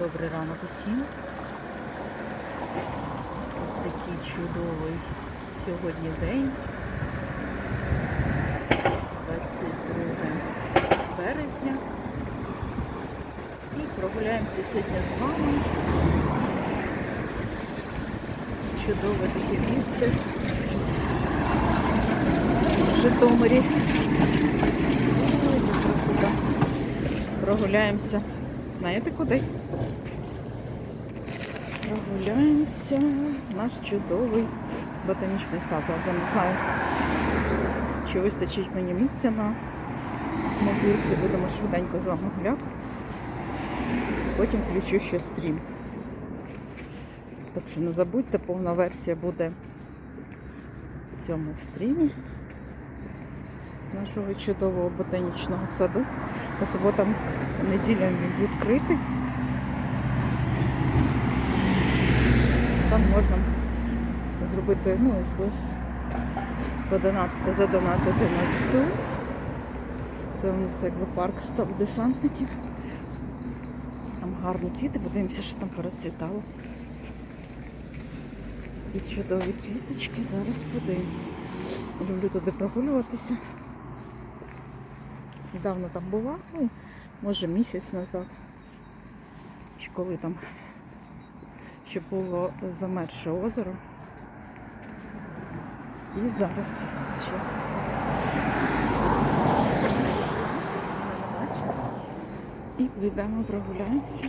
Добрий ранок усім. Ось Такий чудовий сьогодні день. 22 березня. І прогуляємося сьогодні з мамою. Чудове таке місце в Житомирі. Красота. Прогуляємося. Знаєте куди? В наш чудовий ботанічний сад. Я не знаю, чи вистачить мені місця на мобілці. Будемо швиденько з вами гуляти. Потім включу ще стрім. Так що не забудьте, повна версія буде в цьому в стрімі нашого чудового ботанічного саду. По суботам, неділям він відкритий. Там можна зробити, ну, якби подонатити, задонатити на ЗСУ. Це у нас якби парк став десантників. Там гарні квіти, подивимося, що там пересвітало. І чудові квіточки, зараз подивимося. Люблю туди прогулюватися. Недавно там була, ну, може місяць назад. Чи коли там ще було замерше озеро. І зараз ще. І підемо прогуляємося.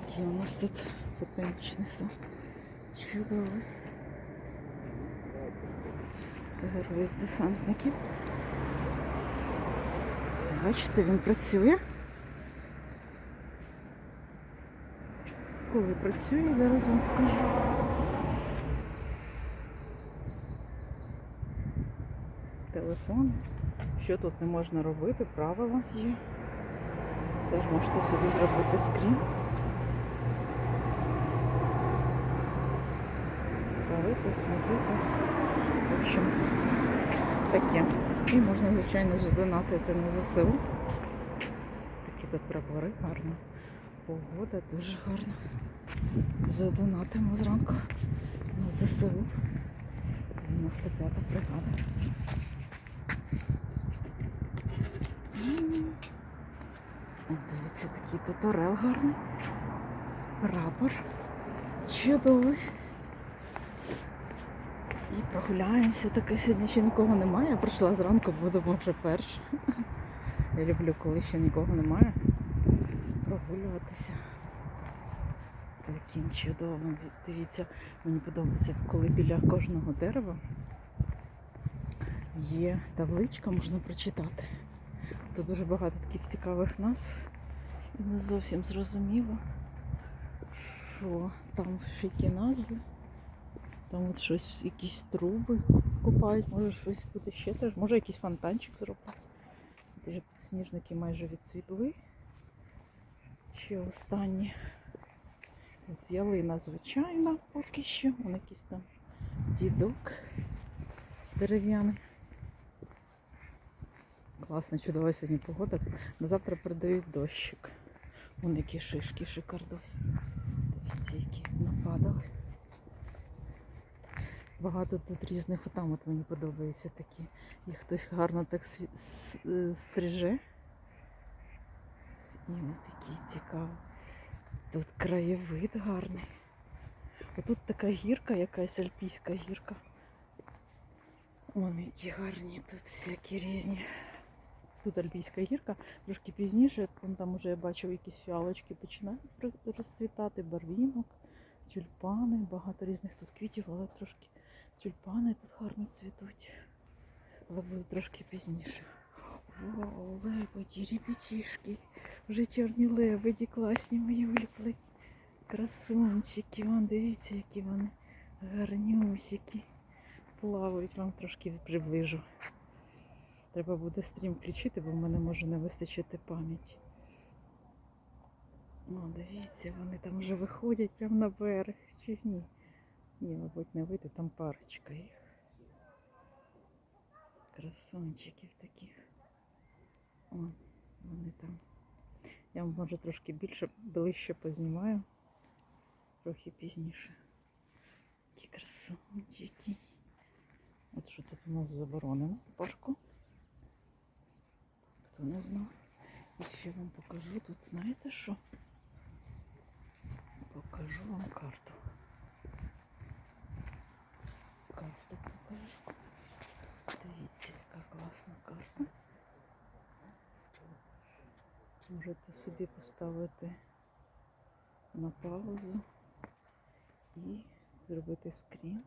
Такий у нас тут ботанічний сад. Чудовий. Героїв десантників. Бачите, він працює. Коли працює, зараз вам покажу. Телефон. Що тут не можна робити, правила є. Теж можете собі зробити скрін. Парити, смітити. В общем, таке. І можна, звичайно, задонатити на ЗСУ. Такі тут прапори гарні. Погода дуже гарна. Задонатимо зранку на ЗСУ. 95-та бригада. Дивіться, такий тут орел гарний. Прапор. Чудовий. І прогуляємося. Таке сьогодні ще нікого немає. Я прийшла зранку, буду може перша. Я люблю, коли ще нікого немає. Прогулюватися. Таким чудовим. Дивіться, мені подобається, коли біля кожного дерева є табличка, можна прочитати. Тут дуже багато таких цікавих назв. І не зовсім зрозуміло, що там ще які назви. Там от щось, якісь труби купають, може щось буде ще теж, може якийсь фонтанчик зробити. Теж підсніжники майже відцвітли. Ще останні. Ось Ялина звичайна поки що. Вон якийсь там дідок дерев'яний. Класна, чудова сьогодні погода. На завтра передають дощик. Вон які шишки шикардосні. Дивіться, які нападали. Багато тут різних, там от мені подобається такі. Їх хтось гарно так сві- ось такі цікаві. Тут краєвид гарний. Отут така гірка, якась альпійська гірка. Вон які гарні тут всякі різні. Тут альпійська гірка, трошки пізніше, там уже я бачу якісь фіалочки починають розцвітати, барвінок, тюльпани, багато різних тут квітів, але трошки тюльпани тут гарно цвітуть. Але буде трошки пізніше. Вау, лебеді, ребятішки. Вже чорні лебеді класні мої виліпли. Красунчики, вон дивіться, які вони гарнюсики. Плавають, вам трошки приближу. Треба буде стрім включити, бо в мене може не вистачити пам'яті. О, дивіться, вони там вже виходять прямо на берег. Чи ні? Ні, мабуть, не вийде, там парочка їх. Красунчиків таких. О, вони там Я вам може трошки більше ближче познімаю. Трохи пізніше. Які красунчики. От що тут у нас заборонено парку. Хто не знав. І ще вам покажу тут, знаєте що? Покажу вам карту. Карту покажу. Дивіться, яка класна карта. Можете собі поставити на паузу і зробити скрін.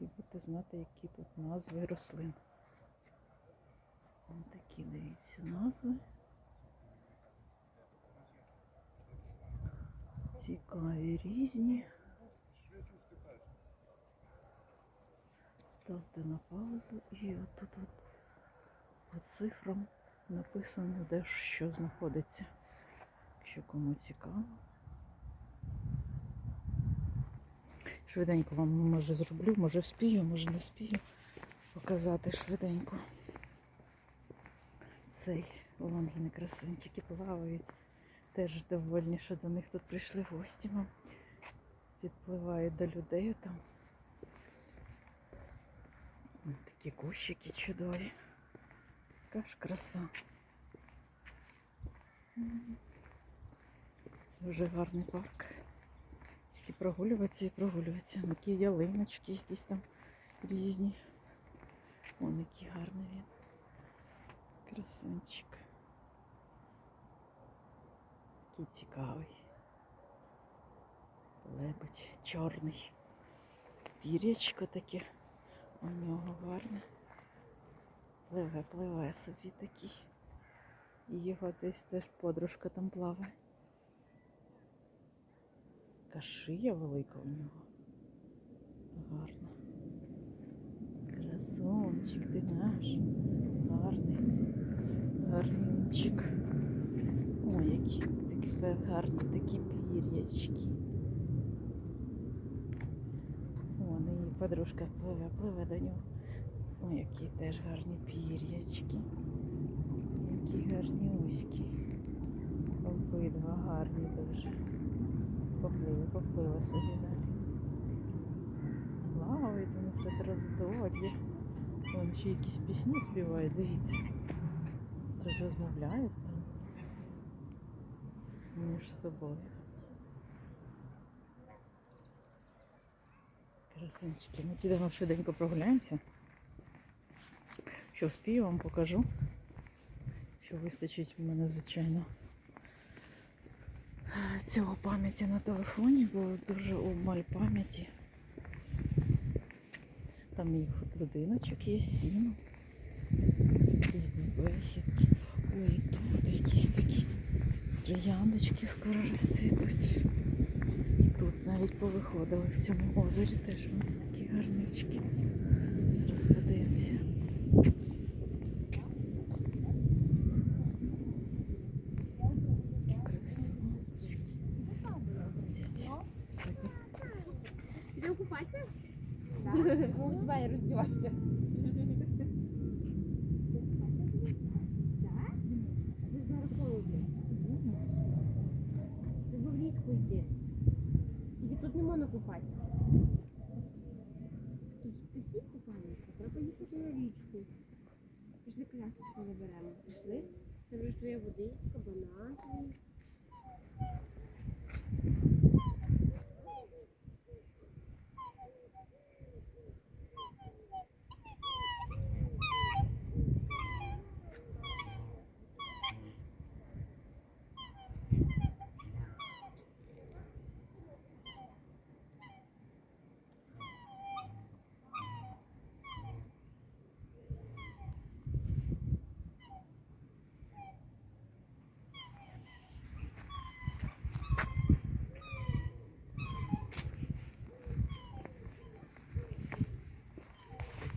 І будете знати, які тут назви рослин. Ось такі, дивіться, назви. Цікаві різні. Ставте на паузу і отут от по цифрам написано, де що знаходиться. Якщо кому цікаво. Швиденько вам може зроблю, може вспію, може не вспію показати швиденько. Цей вон вони красунчики плавають. Теж довольні, що до них тут прийшли гості. мам. Підпливають до людей там. Такі кущики чудові. Яка ж краса. Дуже гарний парк. Тільки прогулюватися і прогулюватися. Такі ялиночки якісь там різні. Вон який гарний він. Красунчик. Такий цікавий. Лебедь чорний. Пірячко таке у нього гарне. Пливе, пливе собі такий. І його десь теж подружка там плаває. Така шия велика у нього. Гарна. Красунчик, ти наш. Гарний. Гарничик. Ой, які такі гарні такі пір'ячки. Вон і подружка пливе, пливе до нього. Ой, які теж гарні пір'ячки. Які гарні уські. Обидва гарні дуже. Поплили, поплили собі далі. Плавають у них тут роздолі. Вон ще якісь пісні співають, дивіться. Тож розмовляють там між собою. Красунчики. Ну підемо швиденько прогуляємося. Що вспію, вам покажу. Що вистачить в мене, звичайно, цього пам'яті на телефоні, бо дуже обмаль пам'яті. Там їх будиночок є, сім. Різні бесідки. Ой, тут якісь такі трояндочки скоро розцвітуть. І тут навіть повиходили в цьому озері теж вони такі гарнички. Зараз подивимося. Красунчики. Супер. Підемо купатися? Так. Ну, давай роздівайся. Так? Зараз холодно. Треба влітку йти. Тільки тут не можна купати. Тут всі купаються. Треба їхати на річку. Пішли колясочку заберемо. Пішли. Це вже твоя водичка, банан. твій.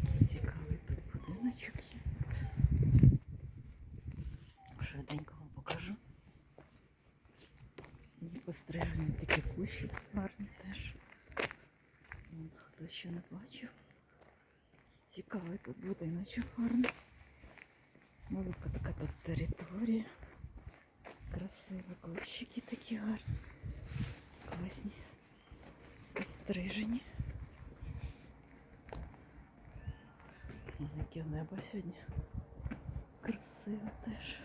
Який цікавий тут будиночок є. Швиденько вам покажу. І пострижені такі кущі гарні теж. Вон, Хто ще не бачив. Цікавий тут будиночок гарний. Велика така тут територія. красиво. Кущики такі гарні. Класні. Стрижені. Яке небо сьогодні. Красиво теж.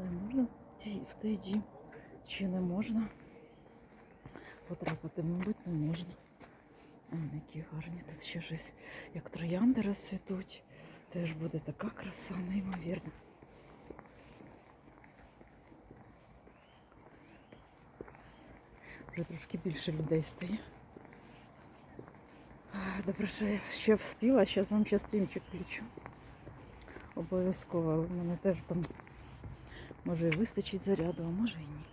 Не можна в той чи не можна. Потрапити, мабуть, не можна. Ой, які гарні тут ще щось, як троянди розцвітуть. Теж буде така краса, неймовірна. Вже трошки більше людей стає. Добре, що я ще вспіла, зараз вам ще стрімчик включу. Обов'язково, в мене теж там може і вистачить заряду, а може і ні.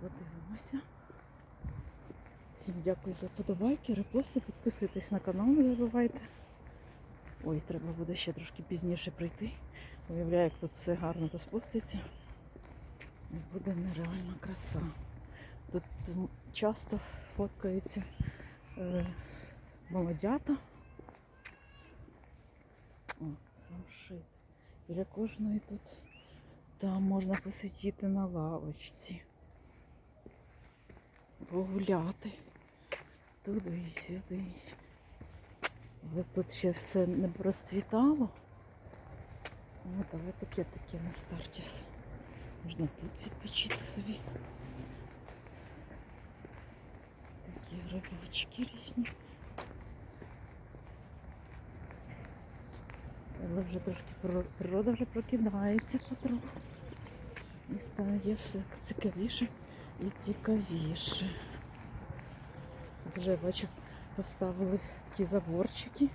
Подивимося. Всім дякую за подобайки, репости, підписуйтесь на канал, не забувайте. Ой, треба буде ще трошки пізніше прийти. Уявляю, як тут все гарно розпуститься. Буде нереальна краса. Тут часто фоткаються е, молодята. О, самшит. Біля кожної тут там можна посидіти на лавочці, погуляти туди і сюди. Але тут ще все не розцвітало. От, але таке таке на старті все. Можна тут відпочити собі. Такі грибочки різні. Але вже трошки природа вже прокидається потроху. І стає все цікавіше і цікавіше. Тут вже я бачу, поставили такі заборчики.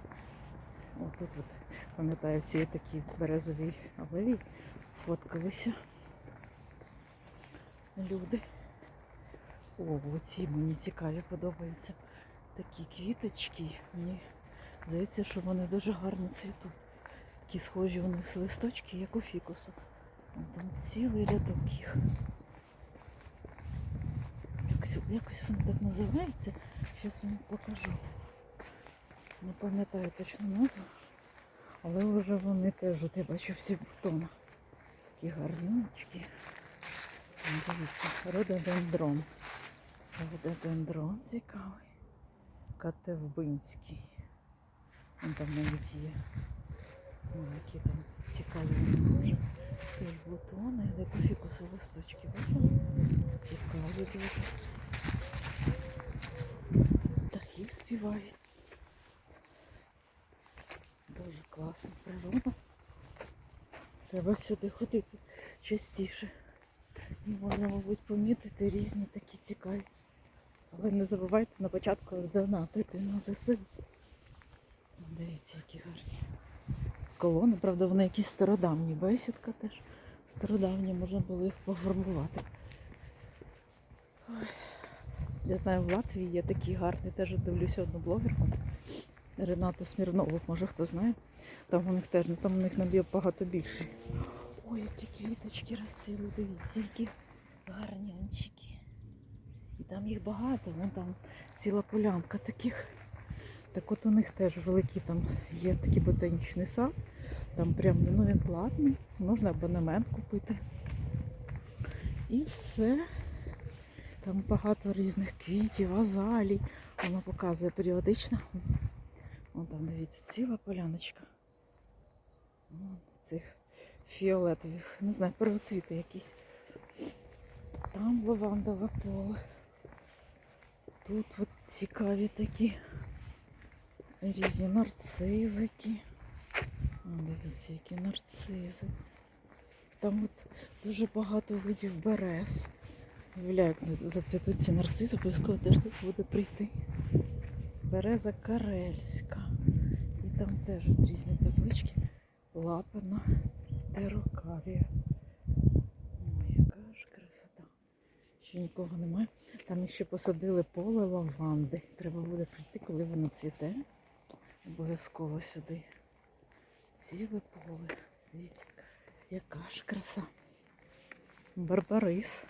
О, тут от, пам'ятаю, ці такі березові алеї фоткалися. Люди. О, оці мені цікаві подобаються. Такі квіточки. Мені здається, що вони дуже гарно цвітуть. Такі схожі у них листочки, як у фікуса. Там цілий рядок їх. Якось, якось вони так називаються. Зараз вам покажу. Не пам'ятаю точно назву. Але вже вони теж, от я бачу всі бутони. Такі гарнючки. Дивіться, рододендрон. Рододендрон цікавий. Катевбинський. Вон там навіть є. О, які там цікаві вже. Теж бутони, де фікуси листочки. Бачили? Цікаві дуже. Птахи співають. Дуже класна природа. Треба сюди ходити частіше. Можна, мабуть, помітити різні такі цікаві. Але не забувайте на початку донатити на ЗСУ. Дивіться, які гарні. Колони, правда, вони якісь стародавні. Бесідка теж стародавні, можна було їх поформувати. Ой. Я знаю, в Латвії є такі гарні, теж дивлюся одну блогерку. Ренату Смірнову, може хто знає. Там у них теж, ну там у них набір багато більший. Ой, які квіточки розцвіли, дивіться, які гарнянчики. І там їх багато, вон там ціла полянка таких. Так от у них теж великий там є такий ботанічний сад. Там прям ну він платний, можна абонемент купити. І все. Там багато різних квітів, азалій. Воно показує періодично. Вон там, дивіться, ціла поляночка. Вон цих фіолетових, не знаю, первоцвіти якісь. Там лавандове поле. Тут от цікаві такі різні нарцизики. Дивіться, які нарцизи. Там от дуже багато видів берез. Уявляю, як зацвітуть ці нарцизи, обов'язково теж тут буде прийти. Береза карельська. І там теж от різні таблички. Лапина, терокарія. Ой, яка ж красота. Ще нікого немає. Там ще посадили поле лаванди. Треба буде прийти, коли воно цвіте. Обов'язково сюди. Ціле поле. Дивіться, яка ж краса. Барбарис.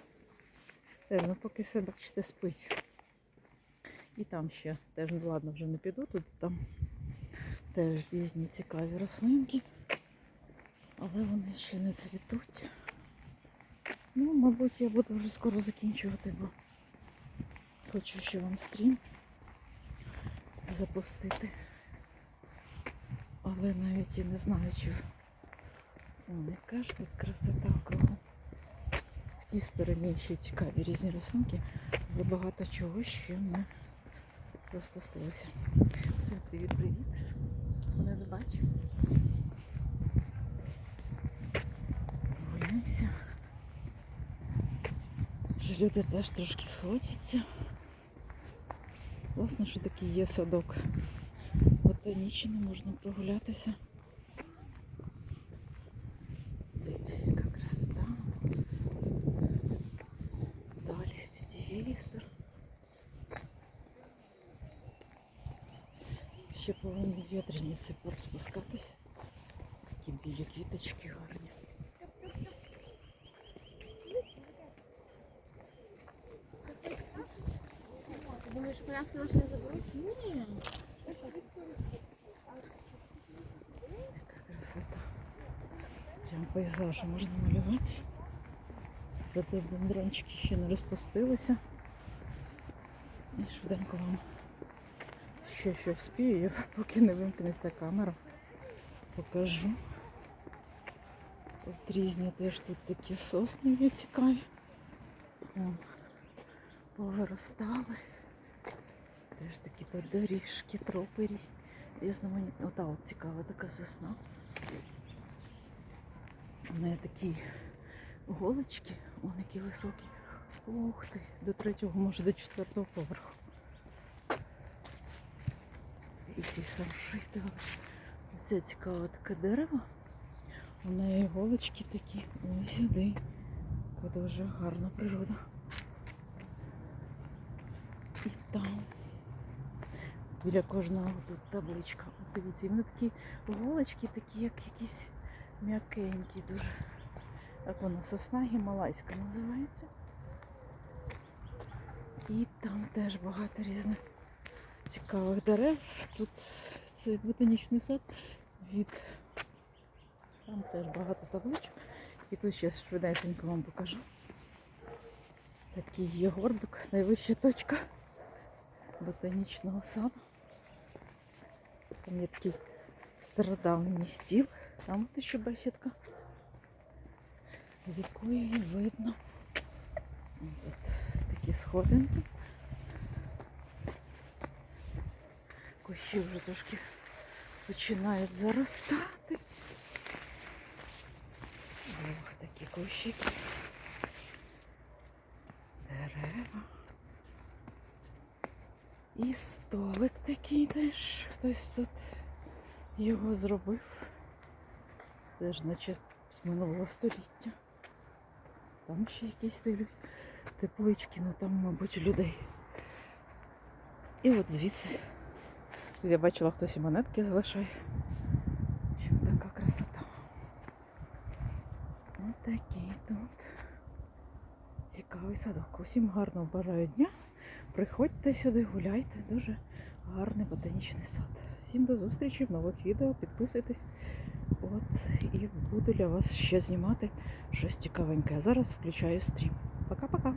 Теж, ну поки все, бачите, спить. І там ще теж, ну ладно, вже не піду, тут там теж різні цікаві рослинки. але вони ще не цвітуть. Ну, мабуть, я буду вже скоро закінчувати, бо хочу ще вам стрім запустити. Але навіть і не знаю, чи О, яка тут красота кругом. В тій стороні ще цікаві різні рослинки, але багато чого ще не розпустилося. Всім привіт-привіт. Не бачу. Гуляємося. Люди теж трошки сходяться. Власне, що такий є садок. Ботанічний, можна прогулятися. Дивіться, яка красота. Далі з. Ще повинні вітряниці порозпускатися. Такі білі квіточки гарні. Думаєш, коляски наші не заберуть? Ні. Красота. Прям пейзажі можна малювати. Проте дендрончики ще не розпустилися. І швиденько вам ще що вспію, поки не вимкнеться камера. Покажу. Тут різні теж тут такі сосни є цікаві. Повиростали. Теж такі тут доріжки, тропи різні. Різноманітні. Ота от цікава така сосна. У неї такі голочки, вон які високі. Ух ти, до третього, може до четвертого поверху. І ці самшити. Оце цікаве таке дерево. У неї голочки такі. Ось сюди. Яка дуже гарна природа. І там. Біля кожного тут табличка. Дивіться, вони такі голочки, такі, як якісь м'якенькі дуже. Як вона сосна гімалайська називається. І там теж багато різних цікавих дерев. Тут це ботанічний сад від там теж багато табличок. І тут ще швиденько вам покажу. Такий є горбик, найвища точка ботанічного саду. Там є стіл. Там от ще бесідка, з якої видно. Тут такі сходинки. Кущі вже трошки починають заростати. Ох, такі кущики. Дерева. І столик такий теж. Хтось тут його зробив. Теж наче з минулого століття. Там ще якісь дивлюсь теплички, ну там, мабуть, людей. І от звідси. Я бачила, хтось і монетки залишає. Що така красота. Ось такий тут. Цікавий садок. Усім гарного бажаю дня. Приходьте сюди, гуляйте. Дуже гарний ботанічний сад. Всім до зустрічі в нових відео. Підписуйтесь. От і буду для вас ще знімати щось цікавеньке. Зараз включаю стрім. Пока-пока.